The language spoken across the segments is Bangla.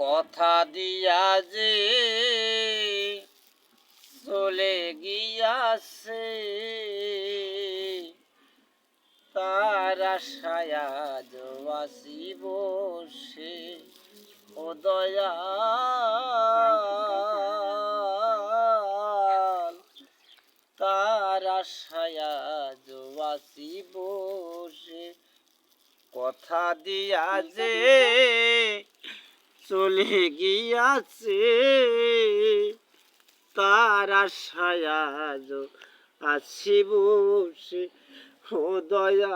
কথা দিয়া যে চলে গিয়াছে, তার আশায় আজ বাসি ও দয়াল। তার আশায় আজ বসে কথা দিয়া যে চলে গিয়াছে। তার আজ আছি বসে, ও দয়াল।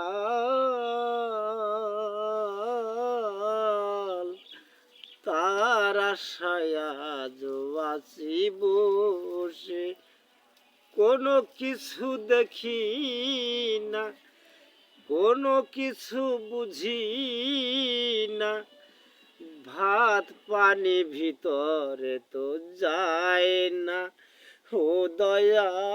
তার আজ আছি বসে, কোনো কিছু দেখি না, কোনো কিছু বুঝি না। ভাত পানি ভিতরে তো যায় না। ও দয়াল,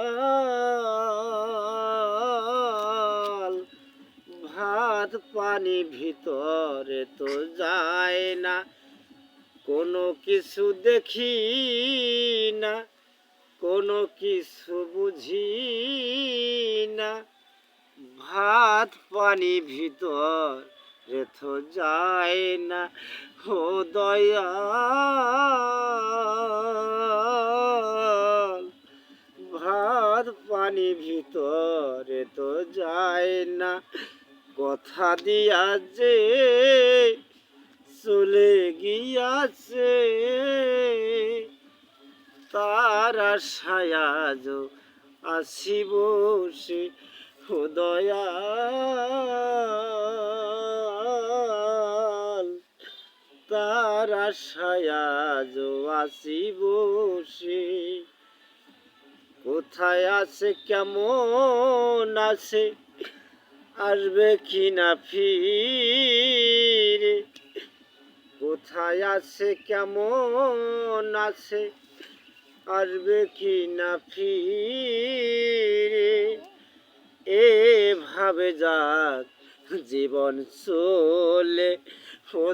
ভাত পানি ভিতরে তো যায় না। কোনো কিছু দেখি না, কোনো কিছু বুঝি না। ভাত পানি ভিতর রেথো যায় না, ও দয়াল। ভাত পানি ভিতরে তো যায় না, কথা দিয়া যে চলে গিয়াছে। তার আশায় আজ আসি বসে তার আশায় বসে কোথায় আছে, কেমন আছে? আসবে কি না ফিরে? কোথায় আছে, কেমন আছে? আসবে কি না ফিরে? এভাবে যাক জীবন চলে। ও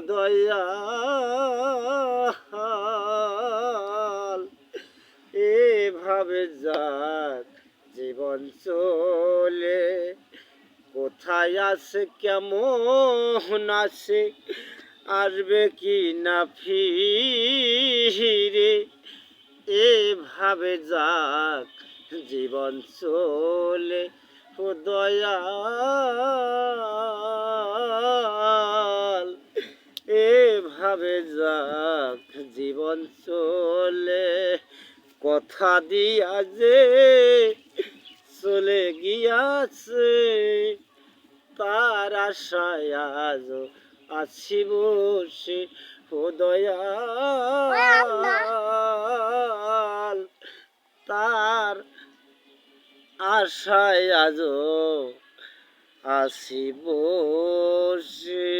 এভাবে যাক জীবন চলে। কোথায় আছে, কেমন আছে, আসবে কি না ফিরে? এভাবে যাক জীবন চলে। ও দয়াল এভাবে যাক, জীবন চলে। কথা দিয়া যে চলে গিয়াছে, তার আশায় আজ আছি বসে ও দয়াল। তার আশায় আজ আসি বসে।